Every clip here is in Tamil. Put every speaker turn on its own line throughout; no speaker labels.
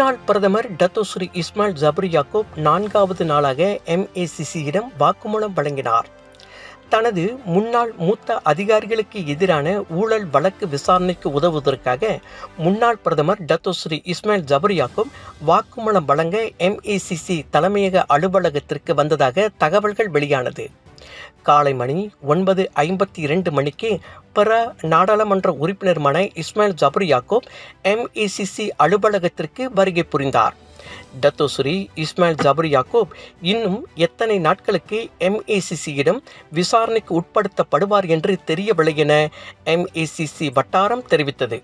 முன்னாள் பிரதமர் டத்தோஸ்ரீ இஸ்மாயில் ஜபர் யாக்கூப் நான்காவது நாளாக எம்ஏசிசியிடம் வாக்குமூலம் வழங்கினார். தனது முன்னாள் மூத்த அதிகாரிகளுக்கு எதிரான ஊழல் வழக்கு விசாரணைக்கு உதவுவதற்காக முன்னாள் பிரதமர் டத்தோஸ்ரீ இஸ்மாயில் ஜபர் யாக்கூப் வாக்குமூலம் வழங்க எம்ஏசிசி தலைமையக அலுவலகத்திற்கு வந்ததாக தகவல்கள் வெளியானது. காலை மணி ஒன்பது ஐம்பத்தி இரண்டு மணிக்கு பிற நாடாளுமன்ற உறுப்பினருமான இஸ்மாயில் ஜபர் யாக்கோப் எம்ஏசிசி அலுவலகத்திற்கு வருகை புரிந்தார். டத்தோசுரி இஸ்மாயில் ஜபர் யாக்கோப் இன்னும் எத்தனை நாட்களுக்கு எம்ஏசிசியிடம் விசாரணைக்கு உட்படுத்தப்படுவார் என்று தெரியவில்லை என எம்ஏசிசி வட்டாரம் தெரிவித்தது.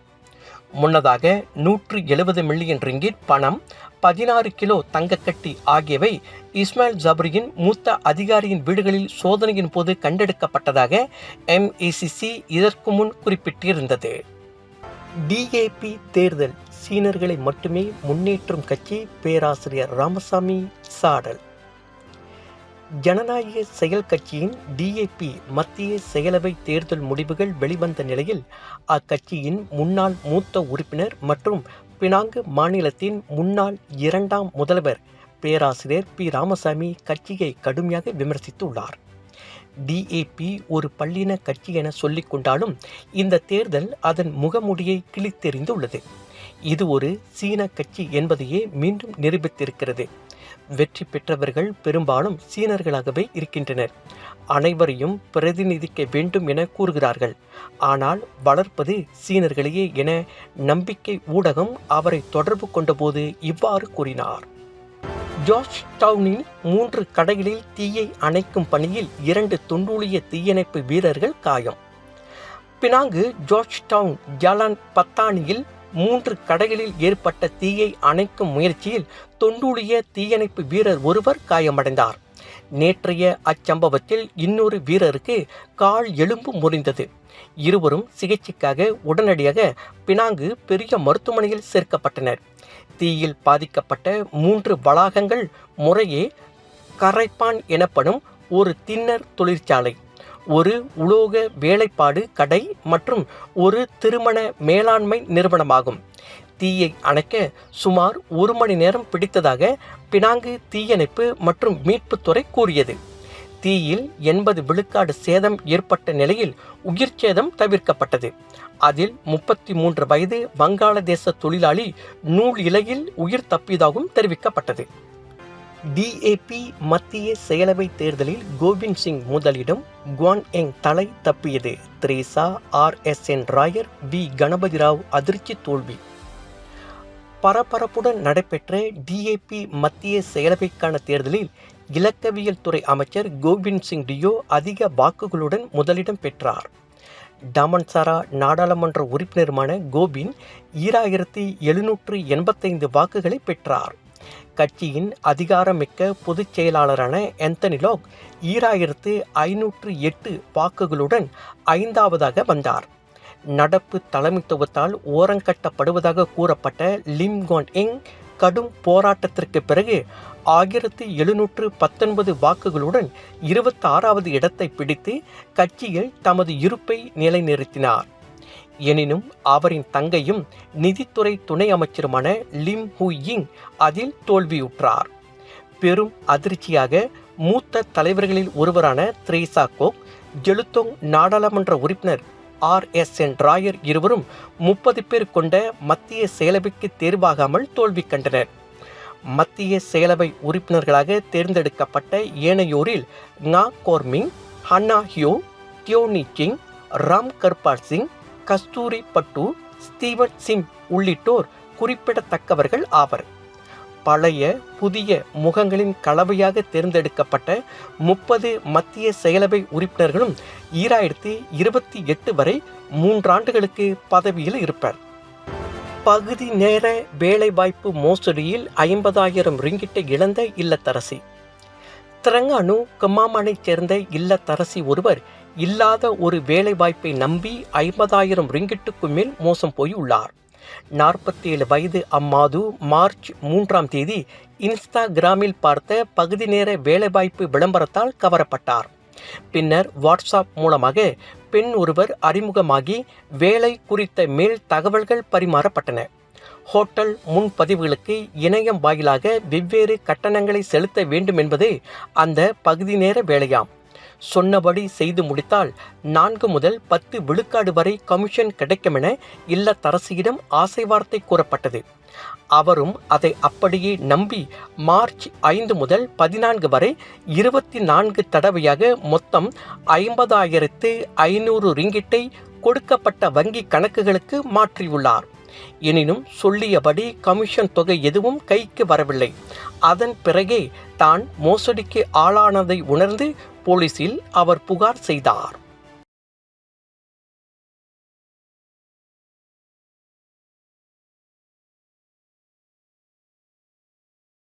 முன்னதாக நூற்று எழுபது மில்லியன் ரிங்கிட் பணம் பதினாறு கிலோ தங்கக்கட்டி ஆகியவை இஸ்மாயில் ஜபரியின் மூத்த அதிகாரியின் வீடுகளில் சோதனையின் போது கண்டெடுக்கப்பட்டதாக எம்ஏசிசி இதற்கு முன் குறிப்பிட்டிருந்தது. டிஏபி தேர்தல் சீனர்களை மட்டுமே முன்னேற்றும் கட்சி பேராசிரியர் ராமசாமி சாடல். ஜனநாயக செயல் கட்சியின் டிஏபி மத்திய செயலவை தேர்தல் முடிவுகள் வெளிவந்த நிலையில் அக்கட்சியின் முன்னாள் மூத்த உறுப்பினர் மற்றும் பினாங்கு மாநிலத்தின் முன்னாள் இரண்டாம் முதல்வர் பேராசிரியர் பி. ராமசாமி கட்சியை கடுமையாக விமர்சித்துள்ளார். டிஏபி ஒரு பள்ளின கட்சி என சொல்லிக் கொண்டாலும் இந்த தேர்தல் அதன் முகமுடியை கிழித்தெறிந்துள்ளது. இது ஒரு சீன கட்சி என்பதையே மீண்டும் நிரூபித்திருக்கிறது. வெற்றி பெற்றவர்கள் பெரும்பாலும் சீனர்களாகவே இருக்கின்றனர். அனைவரையும் பிரதிநிதிக்க வேண்டும் என கூறுகிறார்கள். ஆனால் வளர்ப்பது சீனர்களையே என நம்பிக்கை ஊடகம் அவரை தொடர்பு கொண்டபோது இவ்வாறு கூறினார். ஜார்ஜ் டவுனில் மூன்று கடைகளில் தீயை அணைக்கும் பணியில் இரண்டு துண்டூழிய தீயணைப்பு வீரர்கள் காயம். பினாங்கு ஜார்ஜ் டவுன் ஜலான் பத்தானியில் மூன்று கடைகளில் ஏற்பட்ட தீயை அணைக்கும் முயற்சியில் தொண்டூழிய தீயணைப்பு வீரர் ஒருவர் காயமடைந்தார். நேற்றைய அச்சம்பவத்தில் இன்னொரு வீரருக்கு கால் எலும்பு முறிந்தது. இருவரும் சிகிச்சைக்காக உடனடியாக பினாங்கு பெரிய மருத்துவமனையில் சேர்க்கப்பட்டனர். தீயில் பாதிக்கப்பட்ட மூன்று வளாகங்கள் முறையே கரைப்பான் எனப்படும் ஒரு தின்னர் தொழிற்சாலை. ஒரு உலோக வேலைப்பாடு கடை மற்றும் ஒரு திருமண மேலாண்மை நிறுவனமாகும். தீயை அணைக்க சுமார் ஒரு மணி நேரம் பிடித்ததாக பினாங்கு தீயணைப்பு மற்றும் மீட்புத்துறை கூறியது. தீயில் எண்பது விழுக்காடு சேதம் ஏற்பட்ட நிலையில் உயிர் சேதம் தவிர்க்கப்பட்டது. அதில் முப்பத்தி மூன்று வயது வங்காளதேச தொழிலாளி நூல் இலையில் உயிர் தப்பியதாகவும் தெரிவிக்கப்பட்டது. டிஏபி மத்திய செயலவை தேர்தலில் கோவிந்த் சிங் முதலிடம் குவான் எங் தலை தப்பியது. Teresa R S N Rayer V. Ganapathi Rao அதிர்ச்சி தோல்வி. பரபரப்புடன் நடைபெற்ற டிஏபி மத்திய செயலவைக்கான தேர்தலில் இலக்கவியல் துறை அமைச்சர் கோவிந்த் சிங் டியோ அதிக வாக்குகளுடன் முதலிடம் பெற்றார். டாமன்சாரா நாடாளுமன்ற உறுப்பினருமான கோபின் ஈராயிரத்தி எழுநூற்று எண்பத்தைந்து வாக்குகளை பெற்றார். கட்சியின் அதிகாரமிக்க பொதுச் செயலாளரான ஆந்தனி லோக் ஈராயிரத்து ஐநூற்று எட்டு வாக்குகளுடன் ஐந்தாவதாக வந்தார். நடப்பு தலைமைத்துவத்தால் ஓரங்கட்டப்படுவதாக கூறப்பட்ட லிம் கோன் இங் கடும் போராட்டத்திற்கு பிறகு ஆயிரத்து எழுநூற்று பத்தொன்பது வாக்குகளுடன் இருபத்தாறாவது இடத்தை பிடித்து கட்சியில் தமது இருப்பை நிலைநிறுத்தினார். எனினும் அவரின் தங்கையும் நிதித்துறை துணை அமைச்சருமான லிம் ஹூயிங் அதில் தோல்வியுற்றார். பெரும் அதிர்ச்சியாக மூத்த தலைவர்களில் ஒருவரான த்ரேசா கோக் ஜெலுத்தோங் நாடாளுமன்ற உறுப்பினர் ஆர். எஸ். என். ராயர் இருவரும் முப்பது பேர் கொண்ட மத்திய செயலவைக்கு தேர்வாகாமல் தோல்வி கண்டனர். மத்திய செயலவை உறுப்பினர்களாக தேர்ந்தெடுக்கப்பட்ட ஏனையோரில் நா கோர்மிங் ஹன்னா ஹியோ தியோனி கிங் ராம் கர்பால் சிங் கஸ்தூரி பட்டு ஸ்டீவன் சிங் உள்ளிட்டோர் குறிப்பிடத்தக்கவர்கள் ஆவர். பழைய புதிய முகங்களின் கலவையாக தேர்ந்தெடுக்கப்பட்ட முப்பது மத்திய செயலவை உறுப்பினர்களும் ஈராயிரத்தி இருபத்தி எட்டு வரை மூன்றாண்டுகளுக்கு பதவியில் இருப்பர். பகுதி நேர வேலைவாய்ப்பு மோசடியில் ஐம்பதாயிரம் ரிங்கிட்டை இழந்த இல்லத்தரசி. திரங்கானு கமாமனைச் சேர்ந்த இல்லத்தரசி ஒருவர் இல்லாத ஒரு வேலைவாய்ப்பை நம்பி ஐம்பதாயிரம் ரிங்கிட்டுக்கு மேல் மோசம் போய் உள்ளார் நாற்பத்தி ஏழு வயது அம்மாது மார்ச் மூன்றாம் தேதி இன்ஸ்டாகிராமில் பார்த்த பகுதி நேர வேலைவாய்ப்பு விளம்பரத்தால் கவரப்பட்டார். பின்னர் வாட்ஸ்அப் மூலமாக பெண் ஒருவர் அறிமுகமாகி வேலை குறித்த மேல் தகவல்கள் பரிமாறப்பட்டன. ஹோட்டல் முன்பதிவுகளுக்கு இணையம் வாயிலாக வெவ்வேறு கட்டணங்களை செலுத்த வேண்டும் என்பது அந்த பகுதி நேர வேலையாம். சொன்னபடி செய்து முடித்தால் நான்கு முதல் பத்து விழுக்காடு வரை கமிஷன் கிடைக்கும் என இல்லத்தரசியிடம் ஆசை வார்த்தை கூறப்பட்டது. அவரும் அதை அப்படியே நம்பி மார்ச் ஐந்து முதல் பதினான்கு வரை இருபத்தி நான்கு தடவையாக மொத்தம் ஐம்பதாயிரத்து ஐநூறு ரிங்கிட்டை கொடுக்கப்பட்ட வங்கி கணக்குகளுக்கு மாற்றியுள்ளார். எனினும் சொல்லியபடி கமிஷன் தொகை எதுவும் கைக்கு வரவில்லை. அதன் பிறகே தான் மோசடிக்கு ஆளானதை உணர்ந்து போலீசில் அவர் புகார் செய்தார்.